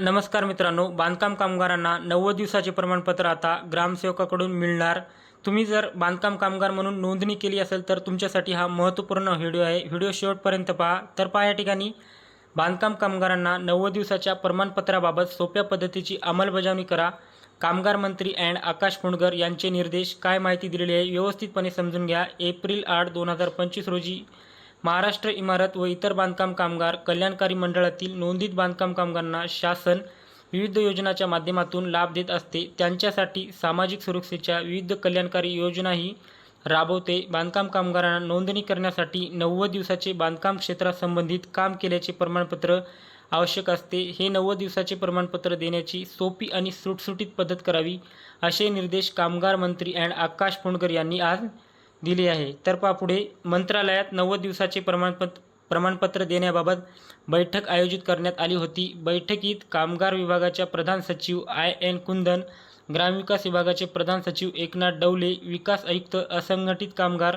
नमस्कार मित्रांनो बांधकाम कामगारांना नव्वद दिवसाचे प्रमाणपत्र आता ग्रामसेवकाकडून मिळणार. तुम्ही जर बांधकाम कामगार म्हणून नोंदणी केली असेल तर तुमच्यासाठी हा महत्त्वपूर्ण व्हिडिओ आहे. व्हिडिओ शेवटपर्यंत पहा. तर पहा या ठिकाणी बांधकाम कामगारांना नव्वद दिवसाच्या प्रमाणपत्राबाबत सोप्या पद्धतीची अंमलबजावणी करा. कामगार मंत्री अँड आकाश फुंडकर यांचे निर्देश काय माहिती दिलेली आहे व्यवस्थितपणे समजून घ्या. एप्रिल आठ दोन हजार पंचवीस रोजी महाराष्ट्र इमारत व इतर बांधकाम कामगार कल्याणकारी मंडळातील नोंदित बांधकाम कामगारांना शासन विविध योजनाच्या माध्यमातून लाभ देत असते. त्यांच्यासाठी सामाजिक सुरक्षेच्या विविध कल्याणकारी योजनाही राबवते. बांधकाम कामगारांना नोंदणी करण्यासाठी नव्वद दिवसाचे बांधकाम क्षेत्रासंबंधित काम केल्याचे प्रमाणपत्र आवश्यक असते. हे नव्वद दिवसाचे प्रमाणपत्र देण्याची सोपी आणि सुटसुटीत पद्धत करावी असे निर्देश कामगार मंत्री अँड आकाश फोंडकर यांनी आज दिली आहे. तर पहा पुढे मंत्रालयात नव्वद दिवसाचे प्रमाणपत्र प्रमाणपत्र देण्याबाबत बैठक आयोजित करण्यात आली होती. बैठकीत कामगार विभागाच्या प्रधान सचिव आय एन कुंदन ग्रामविकास विभागाचे प्रधान सचिव एकनाथ डवले विकास आयुक्त असंघटित कामगार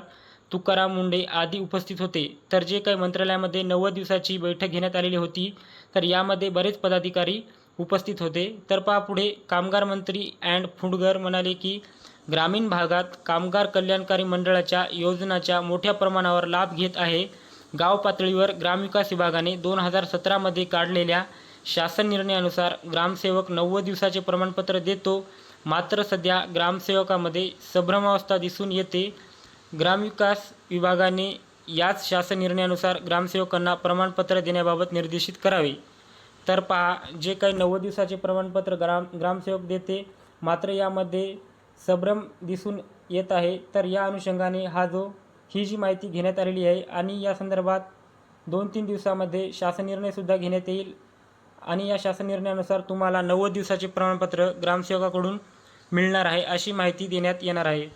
तुकाराम मुंडे आदी उपस्थित होते. तर जे काही मंत्रालयामध्ये नव्वद दिवसाची बैठक घेण्यात आलेली होती तर यामध्ये बरेच पदाधिकारी उपस्थित होते. तर पहा पुढे कामगार मंत्री अँड फुंडगर म्हणाले की ग्रामीण भागात कामगार कल्याणकारी मंडळाच्या योजनाच्या मोठ्या प्रमाणावर लाभ घेत आहे. गाव पातळीवर ग्रामविकास विभागाने दोन हजार सतरामध्ये काढलेल्या शासन निर्णयानुसार ग्रामसेवक नव्वद दिवसाचे प्रमाणपत्र देतो. मात्र सध्या ग्रामसेवकामध्ये संभ्रमावस्था दिसून येते. ग्रामविकास विभागाने याच शासन निर्णयानुसार ग्रामसेवकांना प्रमाणपत्र देण्याबाबत निर्देशित करावे. तर पहा जे काही नव्वद दिवसाचे प्रमाणपत्र ग्राम ग्रामसेवक देते मात्र यामध्ये संभ्रम दिसून येत आहे. तर या अनुषंगाने हा जो ही जी माहिती घेण्यात आलेली आहे आणि या संदर्भात दोन तीन दिवसामध्ये शासन निर्णयसुद्धा घेण्यात येईल. आणि या शासन निर्णयानुसार तुम्हाला नव्वद दिवसाचे प्रमाणपत्र ग्रामसेवकाकडून मिळणार आहे अशी माहिती देण्यात येणार आहे. तर